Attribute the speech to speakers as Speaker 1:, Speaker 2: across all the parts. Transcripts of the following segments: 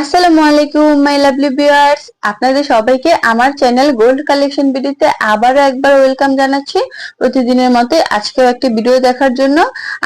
Speaker 1: আসসালামু আলাইকুম, my lovely viewers. আপনাদের সবাইকে আমার চ্যানেল গোল্ড কালেকশন ভিডিওতে আবারও একবার ওয়েলকাম জানাচ্ছি। প্রতিদিনের মতো আজকেও একটি ভিডিও দেখার জন্য।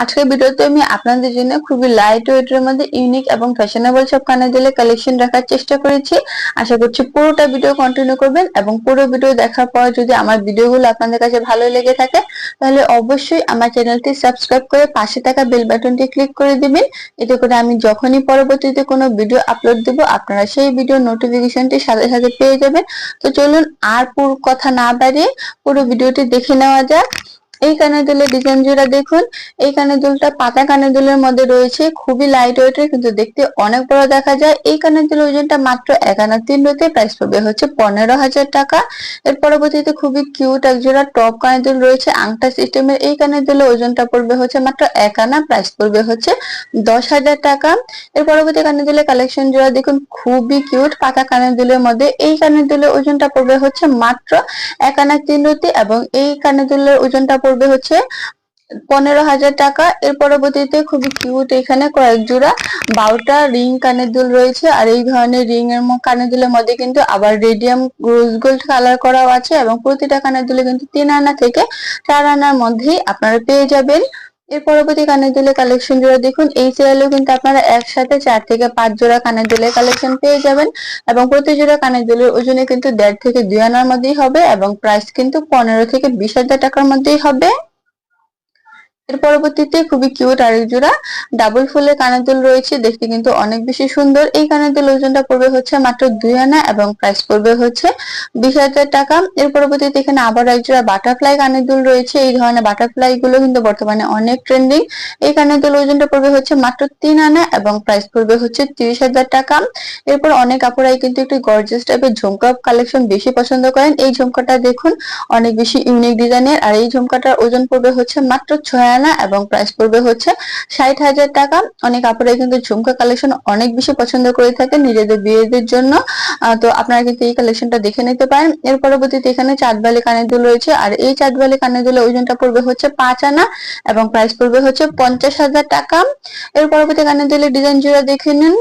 Speaker 1: আজকের ভিডিওতে আমি আপনাদের জন্য খুবই লাইট ওয়েটের মধ্যে ইউনিক এবং ফ্যাশনেবল সব কানে দিলে কালেকশন রাখার চেষ্টা করেছি। আশা করছি পুরোটা ভিডিও কন্টিনিউ করবেন এবং পুরো ভিডিও দেখার পর যদি আমার ভিডিওগুলো আপনাদের কাছে ভালো লেগে থাকে, তাহলে অবশ্যই আমার চ্যানেলটি সাবস্ক্রাইব করে পাশে থাকা বেল বাটনটি ক্লিক করে দিবেন। এতে করে আমি যখনই পরবর্তীতে কোনো ভিডিও আপলোড দেব, আপনারা সেই ভিডিও নোটিফিকেশনটি সাথে সাথে পেয়ে যাবেন। তো চলুন আর পুরো কথা না বাড়িয়ে পুরো ভিডিওটি দেখে নেওয়া যাক। এই কানের দুলের ডিজাইন জোড়া দেখুন। এই কানের দুলটা পাতা কানের দুলের মধ্যে রয়েছে। খুবই লাইট ওয়েটের কিন্তু দেখতে অনেক বড় দেখা যায়। এই কানের দুলের ওজনটা মাত্র এক আনা তিন রোতে প্রাইস পড়বে। হচ্ছে পনেরো হাজার টাকা। এর পরবর্তীতে খুবই কিউট এক জোড়া টপ কানের দুল রয়েছে। আংটা সিস্টেমের এই কানের দুলের ওজনটা পড়বে হচ্ছে মাত্র এক আনা প্রাইস পড়বে হচ্ছে দশ হাজার টাকা। এর পরবর্তী কানের দুলের কালেকশন জোড়া দেখুন। খুবই কিউট পাতা কানের দুলের মধ্যে। এই কানের দুলের ওজনটা পড়বে হচ্ছে মাত্র এক আনা তিন রুতি এবং এই কানের দুলের ওজনটা হচ্ছে পনেরো হাজার টাকা। এর পরবর্তীতে খুবই কিউট এখানে কয়েক জোড়া বারোটা রিং কানের দুল রয়েছে। আর এই ধরনের রিং এর কানের দুলের মধ্যে কিন্তু আবার রেডিয়াম রোজ গোল্ড কালার করাও আছে এবং প্রতিটা কানের দুলে কিন্তু তিন আনা থেকে চার আনার মধ্যেই আপনারা পেয়ে যাবেন। এর পরবর্তী কানের দুলের কালেকশন জোড়া দেখুন, এই সিরিয়ালেও কিন্তু আপনারা একসাথে চার থেকে পাঁচ জোড়া কানের দুলের কালেকশন পেয়ে যাবেন এবং প্রতি জোড়া কানের দুলের ওজনে কিন্তু দেড় থেকে দুই আনার মধ্যেই হবে এবং প্রাইস কিন্তু পনেরো থেকে বিশ হাজার টাকার মধ্যেই হবে। এর পরবর্তীতে খুবই কিউট আরেক জোড়া ডাবল ফুলের কানের দুল রয়েছে, দেখতে কিন্তু অনেক বেশি সুন্দর। এই কানের দুল ওজনটা পড়বে হচ্ছে মাত্র দুই আনা এবং প্রাইস পড়বে হচ্ছে বিশ হাজার টাকা। এর পরবর্তীতে এখানে আবার এক জোড়া বাটারফ্লাই কানের দুল রয়েছে। এই ধরনের বাটারফ্লাই গুলো কিন্তু বর্তমানে অনেক ট্রেন্ডিং এই কানের দুল ওজনটা পড়বে হচ্ছে মাত্র তিন আনা এবং প্রাইস পড়বে হচ্ছে তিরিশ হাজার টাকা। এরপর অনেক আপুরাই কিন্তু একটু গর্জিয়াস টাইপের ঝুমকা কালেকশন বেশি পছন্দ করেন। এই ঝুমকাটা দেখুন, অনেক বেশি ইউনিক ডিজাইনের আর এই ঝুমকাটার ওজন পড়বে হচ্ছে মাত্র ছয় আনা এবং প্রাইস পড়বে হচ্ছে ষাট হাজার টাকা। অনেক আপনারা কিন্তু ঝুমকা কালেকশন অনেক বেশি পছন্দ করে থাকে নিজেদের বিয়েদের জন্য। তো আপনারা কিন্তু এই কালেকশনটা দেখে নিতে পারেন। এর পরবর্তীতে এখানে চাঁদবালি কানের দুল রয়েছে। আর এই চাঁদবালি কানের দুলের ওজনটা পড়বে হচ্ছে পাঁচ আনা এবং প্রাইস পড়বে হচ্ছে পঞ্চাশ হাজার টাকা। এর পরবর্তী কানের দুলের ডিজাইন জোড়া দেখে নিন।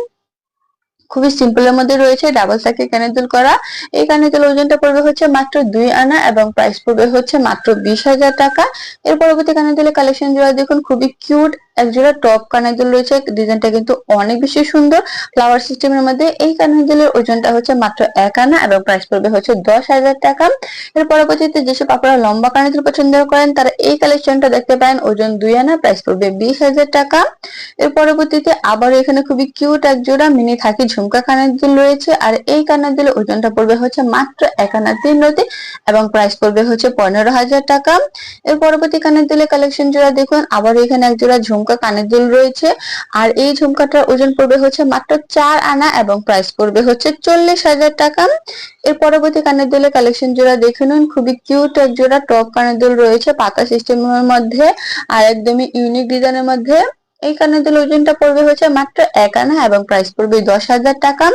Speaker 1: খুবই সিম্পলের মধ্যে রয়েছে ডাবল সাকে কানের করা। এই কানের ওজনটা পড়বে হচ্ছে মাত্র দুই আনা এবং প্রাইস পড়বে হচ্ছে মাত্র বিশ হাজার টাকা। এর পরবর্তী কানের কালেকশন জোড়া দেখুন, খুবই কিউট এক জোড়া টপ কানের রয়েছে। ডিজাইনটা কিন্তু অনেক বেশি সুন্দর। ফ্লাওয়ার সিস্টেমের মধ্যে এই কানের দুলের ওজনটা হচ্ছে মাত্র এক আনা এবং প্রাইস পড়বে হচ্ছে দশ হাজার টাকা। এর পরবর্তীতে যেসব আপনারা লম্বা কানের পছন্দ করেন, তারা এই কালেকশনটা দেখতে পারেন। ওজন দুই আনা প্রাইস পড়বে বিশ হাজার টাকা। এর পরবর্তীতে আবার এখানে খুবই কিউট এক জোড়া মিনি থাকি ঝুমকা কানের দুল রয়েছে। আর এই কানের দুলের ওজনটা পড়বে হচ্ছে মাত্র এক আনা তিন রতি এবং প্রাইস পড়বে হচ্ছে পনেরো হাজার টাকা। এর পরবর্তী কানের দুলের কালেকশন জোড়া দেখুন। আবার এখানে এক জোড়া ঝুমকা কানের দুল রয়েছে। আর এই ঝুমকাটার ওজন পড়বে হচ্ছে মাত্র চার আনা এবং প্রাইস পড়বে হচ্ছে চল্লিশ হাজার টাকা। এর পরবর্তী কানের দুলের কালেকশন জোড়া দেখে নিন। খুবই কিউট এক জোড়া টপ কানের দুল রয়েছে পাতা সিস্টেমের মধ্যে আর একদমই ইউনিক ডিজাইনের মধ্যে। এই কানের দুল ওজনটা পড়বে হচ্ছে মাত্র এক আনা এবং প্রাইস পড়বে দশ হাজার টাকা।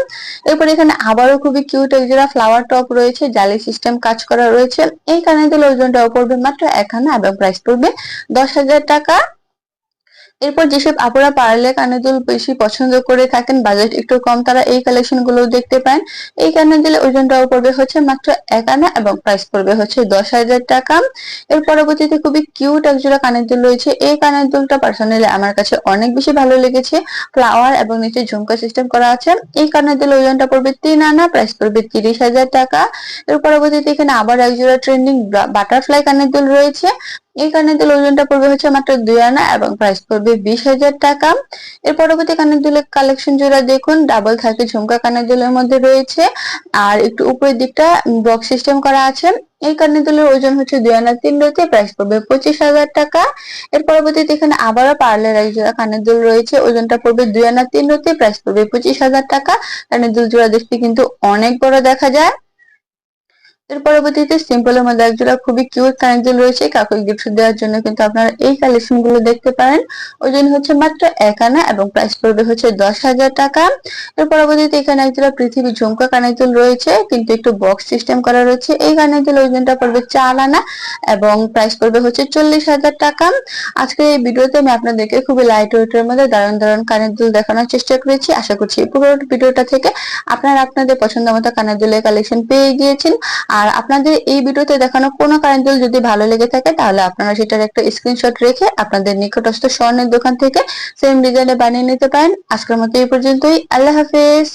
Speaker 1: এরপর এখানে আবারও খুবই কিউট এক জোড়া ফ্লাওয়ার টপ রয়েছে, জালি সিস্টেম কাজ করা রয়েছে। এই কানের দুল ওজনটাও পড়বে মাত্র এক আনা এবং প্রাইস পড়বে দশ হাজার টাকা। এরপর যেসব আপুরা পার্লে কানের দুল বেশি পছন্দ করে থাকেন বাজেট একটু কম, তারা এই কালেকশনগুলো দেখতে পান। এই কানের দুলের ওজনটাও পড়বে হচ্ছে মাত্র এক আনা এবং প্রাইস পড়বে হচ্ছে দশ হাজার টাকা। এর পরবর্তীতে খুবই কিউট একজোড়া কানের দুল রয়েছে। এই কানের দুলটা পার্সোনালি আমার কাছে অনেক বেশি ভালো লেগেছে। ফ্লাওয়ার এবং নিচে ঝুমকা সিস্টেম করা আছে। এই কানের দুলের ওজনটা পড়বে তিন আনা প্রাইস পড়বে তিরিশ হাজার টাকা। এর পরবর্তীতে এখানে আবার একজোড়া ট্রেন্ডিং বাটারফ্লাই কানের দুল রয়েছে। এই কানের দুল ওজনটা পড়বে হচ্ছে মাত্র দুই আনা এবং প্রাইস পড়বে বিশ হাজার টাকা। এর পরবর্তী কানের দুলের কালেকশন জোড়া দেখুন ডাবল থাকে ঝুমকা কানের দুলের মধ্যে রয়েছে। আর একটু উপরের দিকটা বক্স সিস্টেম করা আছে। এই কানের দুলের ওজন হচ্ছে দুই আনা তিন রয়েছে প্রাইস পড়বে পঁচিশ হাজার টাকা। এর পরবর্তীতে এখানে আবারও পার্লের এক জোড়া কানের দুল রয়েছে, ওজনটা পড়বে দুই আনা তিন রয়েছে প্রাইস পড়বে পঁচিশ হাজার টাকা। কানের দুল জোড়া দেখতে কিন্তু অনেক বড় দেখা যায়। এর পরবর্তীতে সিম্পলের মধ্যে একজোড়া খুবই কিউট কানেকশন রয়েছে কাকুই গিফট দেওয়ার জন্য কিন্তু আপনারা এই কালেকশনগুলো দেখতে পারেন। ওজন হচ্ছে মাত্র এক আনা এবং প্রাইস পড়বে হচ্ছে দশ হাজার টাকা। এর পরবর্তীতে এখানে একজোড়া পৃথিবী ঝুমকা কানেকশন রয়েছে, কিন্তু একটু বক্স সিস্টেম করা রয়েছে। এই কানেকশন ওজনটা পড়বে চার আনা এবং প্রাইস পড়বে হচ্ছে চল্লিশ হাজার টাকা। আজকে এই ভিডিওতে আমি আপনাদেরকে খুবই লাইট ওয়েটের মধ্যে দারুণ দারুণ কানের দুল দেখানোর চেষ্টা করেছি। আশা করছি পুরো ভিডিওটা থেকে আপনারা আপনাদের পছন্দ মতো কানের দুলের কালেকশন পেয়ে গিয়েছেন। আর আপনাদের এই ভিডিওতে দেখানো কোনো কারেন্ট বিল যদি ভালো লেগে থাকে, তাহলে আপনারা সেটার একটা স্ক্রিনশট রেখে আপনাদের নিকটস্থ স্বর্ণের দোকান থেকে সেম ডিজাইনে বানিয়ে নিতে পারেন। আজকের মতো এই পর্যন্তই। আল্লাহ হাফেজ।